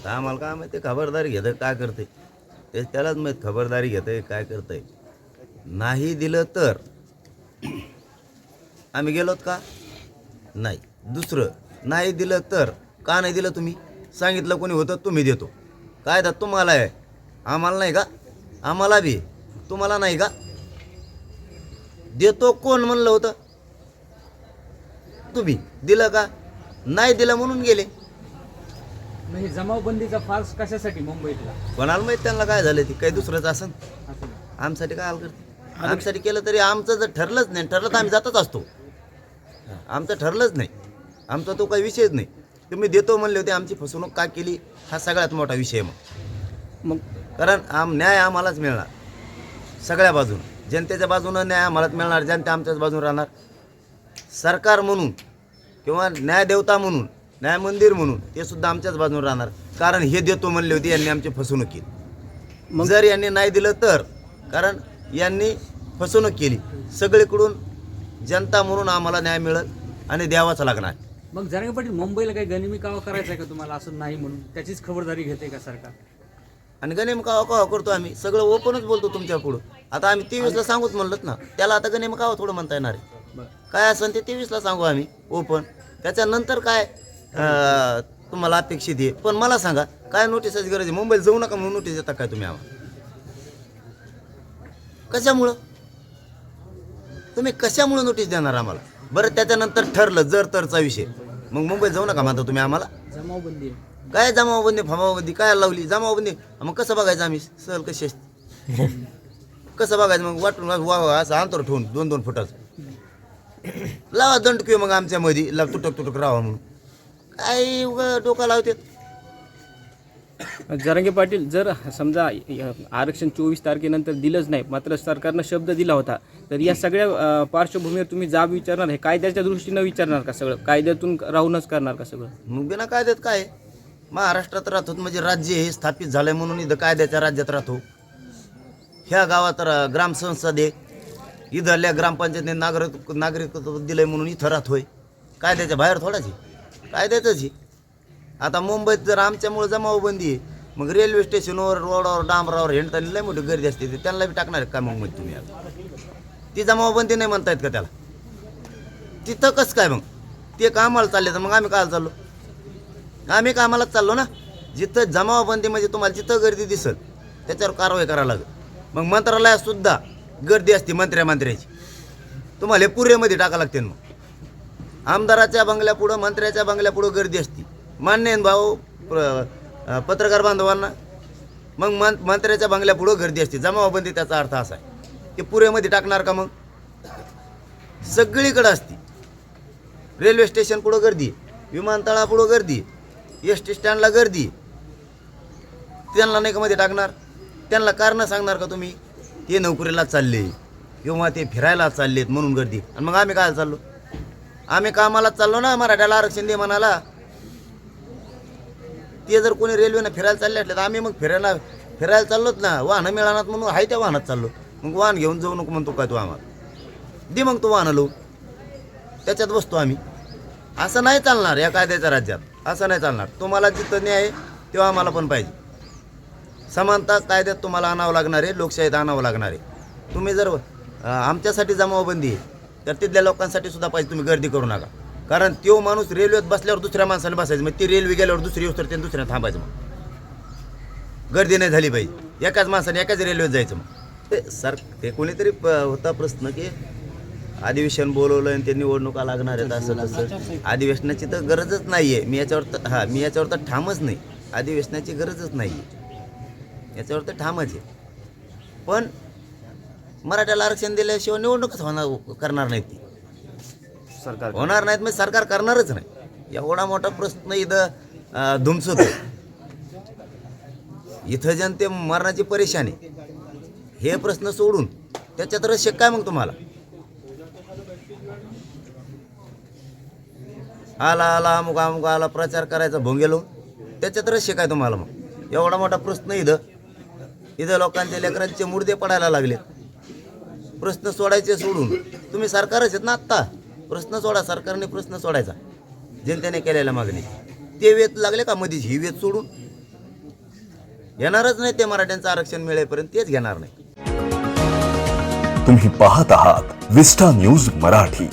आता आम्हाला काय माहिती खबरदारी घेतं काय करते ते त्यालाच माहीत खबरदारी घेतंय काय करतंय? नाही दिलं तर आम्ही गेलोत का? नाही. दुसरं नाही दिलं तर का नाही दिलं तुम्ही? सांगितलं कोणी होतं तुम्ही देतो. काय तर तुम्हाला आहे? आम्हाला नाही का? आम्हाला बी तुम्हाला नाही का? देतो कोण म्हणलं होतं? तुम्ही दिलं का? नाही दिलं म्हणून गेले. हे जमावबंदीचा फार्स कशासाठी मुंबईतला? कोणाला माहीत त्यांना काय झालं ते? काही दुसरंच असं आमसाठी काय हाल करते आमसाठी केलं तरी आमचं जर ठरलंच नाही ठरलं तर आम्ही जातच असतो. आमचं ठरलंच नाही. आमचा तो काही विषयच नाही. तुम्ही देतो म्हणले होते आमची फसवणूक का केली? हा सगळ्यात मोठा विषय आहे मग. मग? कारण आम न्याय आम्हालाच मिळणार. सगळ्या बाजूनं. जनतेच्या बाजूनं न्याय आम्हालाच मिळणार जनता आमच्याच बाजून राहणार. सरकार म्हणून किंवा न्यायदेवता म्हणून न्याय मंदिर म्हणून ते सुद्धा आमच्याच बाजून राहणार. कारण हे देतो म्हणले होते यांनी आमची फसवणूक केली. जर यांनी नाही दिलं तर कारण यांनी फसवणूक केली. सगळीकडून जनता म्हणून आम्हाला न्याय मिळत आणि द्यावाच लागणार. मग जरांगे पाटील मुंबईला काही गनिमी कावा करायचा आहे का तुम्हाला असं नाही म्हणून? त्याचीच खबरदारी घेते का सरकार? आणि गणेम कावा कावा करतो आम्ही. सगळं ओपनच बोलतो तुमच्या पुढं आता आम्ही तेवीसला सांगूच म्हणलं ना त्याला आता गणेम कावा थोडं म्हणता येणार आहे. काय असेल ते तेवीसला सांगू आम्ही ओपन. त्याच्यानंतर काय? अं, तुम्हाला अपेक्षित आहे. पण मला सांगा काय नोटिसाची गरज आहे? मुंबईला जाऊ नका म्हणून नोटीस देता काय तुम्ही आम्हाला? कशामुळं? तुम्ही कशामुळं नोटीस देणार आम्हाला? बरं त्याच्यानंतर ठरलं जर तरचा विषय. मग मुंबईत जाऊ नका म्हणता तुम्ही आम्हाला? जमावबंदी. आहे काय जमावबंदी? फमावबंदी? काय लावली? जमावबंदी? मग कसं बघायचं आम्ही? सहल कशी असते? कसं बघायचं? मग वाटून वा वा असं अंतर ठेवून दोन दोन फुटाचं. लावा दंड किंवा मग आमच्या मध्ये ला तुटक तुटक राहा म्हणून. काय उगा डोका लावते. जरांगे पाटील जर समजा य- आरक्षण चोवीस तारखेनंतर दिलंच नाही मात्र सरकारनं शब्द दिला होता तर या सगळ्या अ, पार्श्वभूमीवर तुम्ही जाब विचारणार हे कायद्याच्या दृष्टीनं विचारणार का सगळं? कायद्यातून राहूनच करणार का सगळं? मग बिना कायद्यात काय? महाराष्ट्रात राहतो म्हणजे राज्य हे स्थापित झालंय म्हणून इथं कायद्याच्या राज्यात राहतो. ह्या गावात र- ग्रामसंसद आहे. इथल्या ग्रामपंचायतीने नागरिक नागरिकत्व दिलंय म्हणून इथं राहतोय. कायद्याच्या बाहेर थोडाच आहे. कायद्याचंच ही? आता मुंबईत जर आमच्यामुळे जमावबंदी आहे मग रेल्वे स्टेशनवर रोडावर डांबरावर हिंडताना लय मोठी गर्दी असते त्यांना बी टाकणार आहे का मग मग तुम्ही आता? ती जमावबंदी नाही म्हणतायत का त्याला? तिथं कसं काय मग? ते कामाला चालले तर मग आम्ही काय चाललो? आम्ही कामालाच चाललो ना? जिथं जमावबंदी म्हणजे तुम्हाला जिथं गर्दी दिसल त्याच्यावर कारवाई करायला लागेल. मग मंत्रालयात सुद्धा गर्दी असते मंत्र्या मंत्र्याची. तुम्हाला हे पुरेमध्ये टाका लागते मग. आमदाराच्या बंगल्यापुढं मंत्र्याच्या बंगल्यापुढं गर्दी असते. मान्य आहे भाऊ प्र- पत्रकार बांधवांना? मग मं मंत्र्याच्या बंगल्यापुढं गर्दी असते. जमावबंदी त्याचा अर्थ असा आहे. ते पुरेमध्ये टाकणार का मग? सगळीकडं असते. रेल्वे स्टेशन पुढं गर्दी विमानतळापुढं गर्दी एस टी स्टँडला गर्दी त्यांना नाही का मध्ये टाकणार? त्यांना कारणं सांगणार का तुम्ही? ते नोकरीला चालले किंवा ते फिरायला चाललेत म्हणून गर्दी आणि मग आम्ही काय चाललो? आम्ही कामाला चाललो ना मराठ्याला आरक्षण दे म्हणाला. ते जर कोणी रेल्वेनं फिरायला चालले असले तर आम्ही मग फिरायला फिरायला चाललोच ना. वाहनं मिळणार म्हणून आहे त्या वाहनात चाललो. मग वाहन घेऊन जाऊ नको म्हणतो काय तू आम्हाला. दे मग तो वाहनं लो त्याच्यात बसतो आम्ही. असं नाही चालणार या कायद्याच्या राज्यात. असं नाही चालणार. तुम्हाला जिथं न्याय आहे, तेव्हा आम्हाला पण पाहिजे. समानता कायद्यात तुम्हाला आणावं लागणार आहे लोकशाहीत आणावं लागणार आहे. तुम्ही जर आमच्यासाठी जमावबंदी आहे. तर तिथल्या लोकांसाठी सुद्धा पाहिजे तुम्ही गर्दी करू नका. कारण तो माणूस रेल्वेत बसल्यावर दुसऱ्या माणसाने बसायचं मग ती रेल्वे गेल्यावर दुसरी येऊस तर दुसऱ्या थांबायचं मग. गर्दी नाही झाली पाहिजे एकाच माणसाने एकाच रेल्वेत जायचं मग. ते सर ते कोणीतरी प- होता प्रश्न की अधिवेशन बोलवलं आणि ते निवडणुका लागणार आहेत असं तसं. अधिवेशनाची तर गरजच नाही आहे मी याच्यावर तर हां मी याच्यावर तर ठामच नाही. अधिवेशनाची गरजच नाही आहे याच्यावर तर ठामच आहे. पण मराठ्याला आरक्षण दिल्याशिवाय निवडणूकच होणार करणार नाहीत ती. सरकार होणार नाहीत म्हणजे सरकार करणारच नाही. एवढा मोठा प्रश्न इथं धुमसतो इथं जनते मरणाची परेशानी. हे प्रश्न सोडून त्याच्यात रस काय मग तुम्हाला? आला आला अमुक अमुक आला प्रचार करायचा भोंगेलो त्याच्यात रस काय तुम्हाला मग? एवढा मोठा प्रश्न इथं. इथं लोकांच्या लेकरांचे मुर्दे पडायला लागले प्रश्न सोडायचे सोडून. तुम्ही सरकारच आहेत ना आत्ता? प्रश्न सोडा सरकारने प्रश्न सोडायचा. जनतेने केलेल्या मागणी. ते वेत लागले का मधीच? ही वेत सोडून. घेणारच नाही ते मराठ्यांचं आरक्षण मिळेपर्यंत तेच घेणार नाही. तुम्ही पाहत आहात विस्टा न्यूज मराठी.